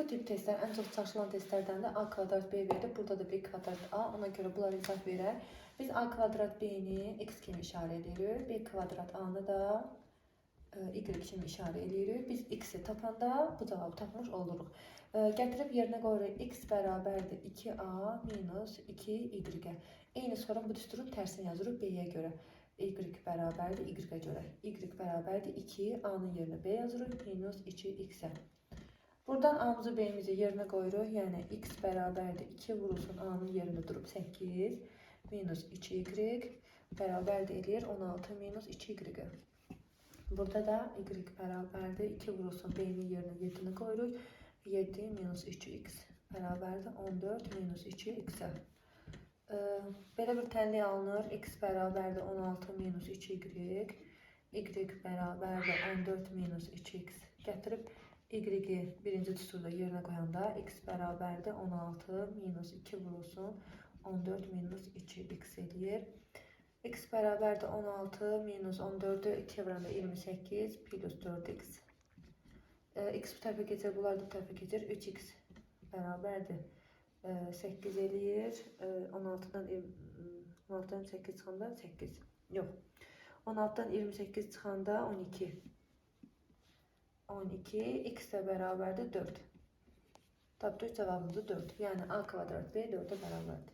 Bu tip testler en çok çalışılan testlerden de A kvadrat B verildi. Burada da B kvadrat A. Ona göre bunlar izah verer. Biz A kvadrat B'ni X kimi işaret ediyoruz. B kvadrat A'nı da e, Y kimi işaret ediyoruz. Biz X'i tapanda bu cevabı tapmış oluruq. E, Gətirib yerinə qoyuruq X bərabərdir 2A minus 2Y. Eyni sonra bu düsturun tərsini yazırıq B-yə görə. Y bərabərdir Y-ə görə. Y bərabərdir 2, A-nın B yazırıq minus 2X-ə. Buradan A-mızı B-mizi yerinə qoyuruq. Yəni X bərabərdir 2 vurulsun A-nın yerində durub 8 minus 2Y bərabərdir eləyir 16 minus 2Y. Burada da Y bərabərdir 2 vurulsun B-nin yerinə 7-ni qoyuruq. 7 minus 2x bərabərdir 14 minus 2x-ə. Ee, belə bir tənlik alınır. X bərabərdir 16 minus 2y. Y bərabərdir 14 minus 2x. Gətirib y-i birinci düsturda yerinə qoyanda x bərabərdir 16 minus 2 vurulsun 14 minus 2x eləyir. x bərabərdir 16 minus 14'ü 2 vuranda 28 plus 4x. Ee, x bu tərəfə keçir, bunlar da tərəfə keçir. 3x bərabərdir. Ee, 8 eləyir. 16-dan 16-dan 8 çıxanda 8. Yox. 16-dan 28 çıxanda 12. 12. X ile beraber de 4. Tabii cevabımız da 4. Yani a kvadrat b 4'e beraberdi.